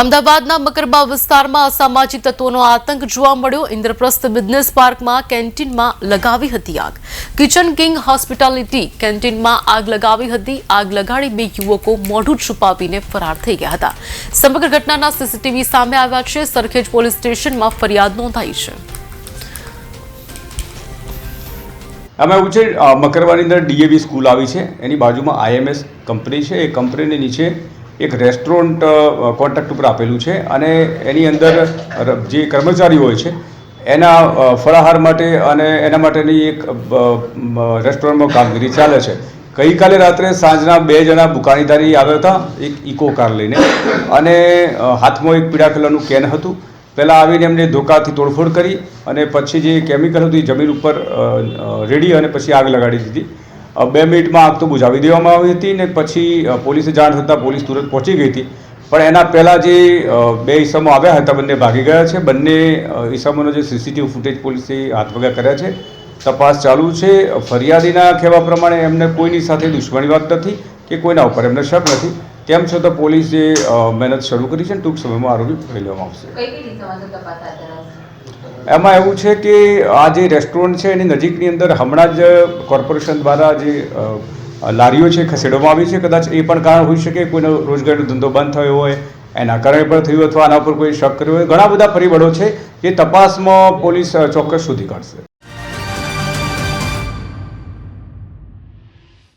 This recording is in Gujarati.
અમદાવાદના મકરબા વિસ્તારમાં અસામાજિક તત્વોનો આતંક જોવા મળ્યો. ઇન્દ્રપ્રસ્થ બિઝનેસ પાર્કમાં કેન્ટીનમાં લગાવી હતી આગ. કિચન કિંગ હોસ્પિટાલિટી કેન્ટીનમાં આગ લગાવી હતી. આગ લગાડી બે યુવકો મોઢું છુપાવીને ફરાર થઈ ગયા હતા. સમગ્ર ઘટનાના સીસીટીવી સામે આવ્યા છે. સરખેજ પોલીસ સ્ટેશનમાં ફરિયાદ નોંધાઈ છે. આમાં એવું છે મકરવાની અંદર ડીએવી સ્કૂલ આવી છે. એની બાજુમાં આઈએમએસ કંપની છે. એ કંપનીની નીચે એક રેસ્ટોરન્ટ કોન્ટ્રાક્ટ ઉપર આપેલું છે અને એની અંદર જે કર્મચારીઓ હોય છે, એના ફળાહાર માટે અને એના માટેની એક રેસ્ટોરન્ટમાં કામગીરી ચાલે છે. ગઈકાલે રાત્રે સાંજના બે જણા બુકાનીધારી આવ્યા હતા, એક ઇકો કાર લઈને. અને હાથમાં એક પીળા કલરનું કેન હતું. પહેલાં આવીને એમને ધોકાથી તોડફોડ કરી અને પછી જે કેમિકલ હતું એ જમીન ઉપર રેડી અને પછી આગ લગાડી દીધી. બે મિનિટમાં આગ તો બુઝાવી દેવામાં આવી હતી ને પછી પોલીસે જાણ થતાં પોલીસ તુરંત પહોંચી ગઈ હતી. પણ એના પહેલાં જે બે ઈસમો આવ્યા હતા, બંને ભાગી ગયા છે. બંને ઈસમોનો જે સીસીટીવી ફૂટેજ પોલીસે હાથ વગા કર્યા છે. તપાસ ચાલુ છે. ફરિયાદીના કહેવા પ્રમાણે એમને કોઈની સાથે દુશ્મની વાત નથી કે કોઈના ઉપર એમને શક નથી. તેમ છતાં પોલીસે મહેનત શરૂ કરી છે અને ટૂંક સમયમાં આરોપી પકડી લેવામાં આવશે. એમાં એવું છે કે આ જે રેસ્ટોરન્ટ છે એની નજીકની અંદર હમણાં જ કોર્પોરેશન દ્વારા જે લારીઓ છે ખસેડવામાં આવી છે. કદાચ એ પણ કારણ હોઈ શકે કોઈનો રોજગારનો ધંધો બંધ થયો હોય એના કારણે પણ થયું અથવા આના ઉપર કોઈ શક કર્યો હોય. ઘણા બધા પરિબળો છે જે તપાસમાં પોલીસ ચોક્કસ શોધી કાઢશે.